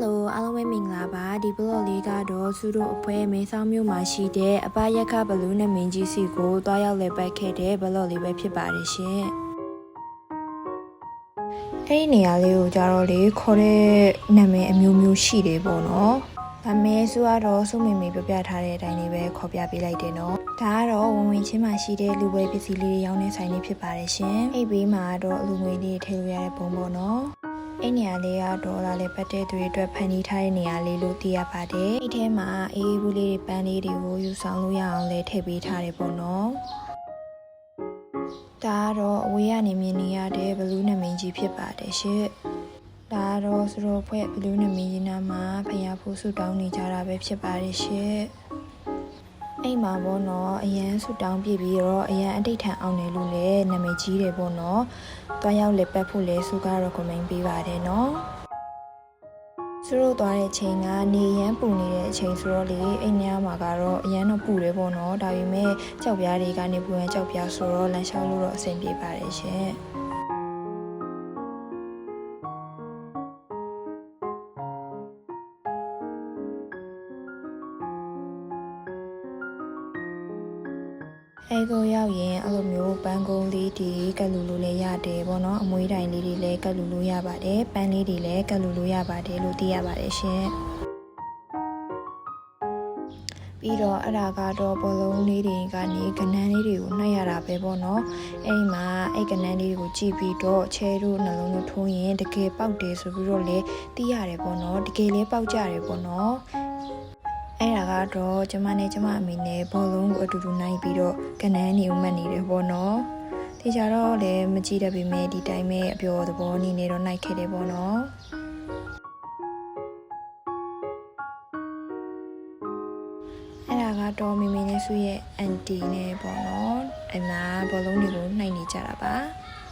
Hello အားလုံးပဲမင်္ဂလာပါဒီ blog လေးကတော့သူတို့အဖွဲမဲဆောင်းမြို့မှာရှိတဲ့အပရက်ခဘလူးနဲ့မင်းကြီးစီကိုတွားရောက်လည်ပတ်ခဲ့တဲ့ blog လေးပဲဖြစ်ပါတယ်ရှင်အဲ့ဒီနေရာလေးကိုကြတော့လေခေါ်တဲ့နာမည်အမျိုးမျိုးရှိတယ်ပေါ့နော်ဒါမဲဆိုကတော့စုံမေမေပြပြထားတဲ့အတိုင်းလေးပဲခေါ်ပြပေးလိုက်တယ်နော်ဒါကတော့ဝင်ဝင်ချင်းမှရှိတဲ့လူပွဲပစ္စည်းလေးတွေရောင်းနေဆိုင်လေးဖြစ်ပါတယ်ရှင်အဲ့ဘေးမှာတော့အလူငွေလေးထည့်လို့ရတဲ့ပုံပေါ့နော် အဲ့နေရာလေးကဒေါ်လာလေးပတ်တဲ့သူတွေအတွက်ဖန်တီးထားတဲ့နေရာလေးလို့သိရပါတယ်။အဲ့ထဲမှာအေးဘူးလေးတွေပန်းလေးတွေကိုယူဆောင်လို့ရအောင်လည်းထည့်ပေးထားတယ်ပေါ့နော်။ဒါကတော့အဝေးကနေမြင်နေရတဲ့ဘလူးနမင်းကြီးဖြစ်ပါတယ်ရှင့်။ဒါကတော့စရောဖွဲ့ဘလူးနမင်းကြီးနာမှာဖျားဖို့ဆူတောင်းနေကြတာပဲဖြစ်ပါတယ်ရှင့်။ အိမ်မှာပေါ့နော်အရန်ဆူတောင်းပြပြီးတော့အရန်အတိတ်ထန်အောင်တယ်လို့လည်းနာမည်ကြီးတယ်ပေါ့နော်။တွားရောက်လက်ပတ်ဖို့လဲစုကတော့ recommend ပေးပါတယ်နော်။သူတို့သွားတဲ့ချိန်ကနေရမ်းပူနေတဲ့အချိန်ဆိုတော့လေအိမ်ထဲမှာကတော့အရန်တော့ပူတယ်ပေါ့နော်။ဒါပေမဲ့ကြောက်ပြားတွေကနေပူရန်ကြောက်ပြားဆိုတော့လမ်းလျှောက်လို့တော့အဆင်ပြေပါတယ်ရှင်။ အဲကိုရောက်ရင်အဲ့လိုမျိုးပန်းကုန်းလေးဒီကတ်လူလူလေးရတယ်ပေါ့နော်အမွေးတိုင်လေးတွေလည်းကတ်လူလူရပါတယ်ပန်းလေးတွေလည်းကတ်လူလူရပါတယ်လို့သိရပါတယ်ရှင်ပြီးတော့အဲ့ဒါကတော့ဘောလုံးလေးတွေကနေကနန်းလေးတွေကိုနှိုက်ရတာပဲပေါ့နော်အဲ့ဒီမှာအဲ့ကနန်းလေးကိုကြည့်ပြီးတော့ချဲတို့နှလုံးတို့ထိုးရင်တကယ်ပေါက်တယ်ဆိုပြီးတော့လေသိရတယ်ပေါ့နော်တကယ်လည်းပေါက်ကြတယ်ပေါ့နော် အဲ့ဒါကတော့ကျမနဲ့ကျမအမေနဲ့ဘောလုံးကိုအတူတူနိုင်ပြီးတော့ကနန်းနေဦးမှတ်နေတယ်ပေါ့နော်။ဒီကြတော့လည်းမကြည့်တတ်ပေမဲ့ဒီတိုင်းပဲအပျော်သဘောနေနေတော့နိုင်ခဲ့တယ်ပေါ့နော်။အဲ့ဒါကတော့မိမိနဲ့စုရဲ့အန်တီနဲ့ပေါ့နော်။အဲ့မှာဘောလုံးတွေကိုနှိုက်နေကြတာပါ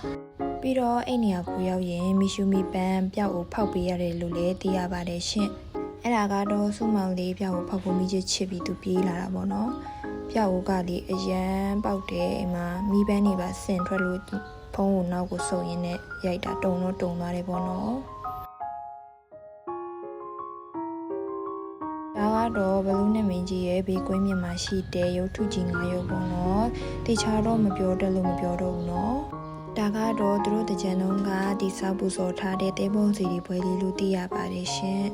။ပြီးတော့အဲ့နေရာကိုရောက်ရင်မီရှူမီပန်းပျောက်ကိုဖောက်ပေးရတယ်လို့လည်းသိရပါတယ်ရှင်။ အဲ့ဒါကတော့စုမောင်လေးပြောက်ကိုဖောက်ဖို့မိချစ်ချစ်ပြီးသူပြေးလာတာပေါ့နော်ပြောက်ကိုကလေအရန်ပေါက်တယ်အိမ်မှာမိပန်းနေပါဆင်ထွက်လို့ဖုံးကိုနောက်ကိုစုံရင်းနဲ့ရိုက်တာတုံတော့တုံသွားတယ်ပေါ့နော်ဒါကတော့ဘလူးနဲ့မင်းကြီးရဲ့ဘေးကွင်းမြင်မှာရှိတဲ့ရုပ်ထုကြီးငါရုပ်ပေါ့နော်တခြားတော့မပြောတတ်လို့မပြောတော့ဘူးနော်ဒါကတော့သူတို့တကြံလုံးကဒီဆောက်ပူစော်ထားတဲ့တဲပုံစီဒီပွဲလေးလို့သိရပါတယ်ရှင်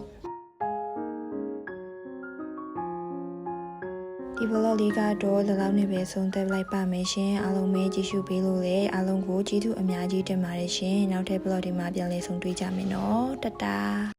ဒီဘလော့လေးကတော့ဒီလောက်နဲ့ပဲဆုံးသက်လိုက်ပါမယ်ရှင်အားလုံးပဲကြည့်ရှုပေးလို့လည်းအားလုံးကိုကျေးဇူးအများကြီးတင်ပါတယ်ရှင်နောက်ထပ်ဘလော့ဒီမှာပြန်လည်ဆုံတွေ့ကြမယ်နော်တတာ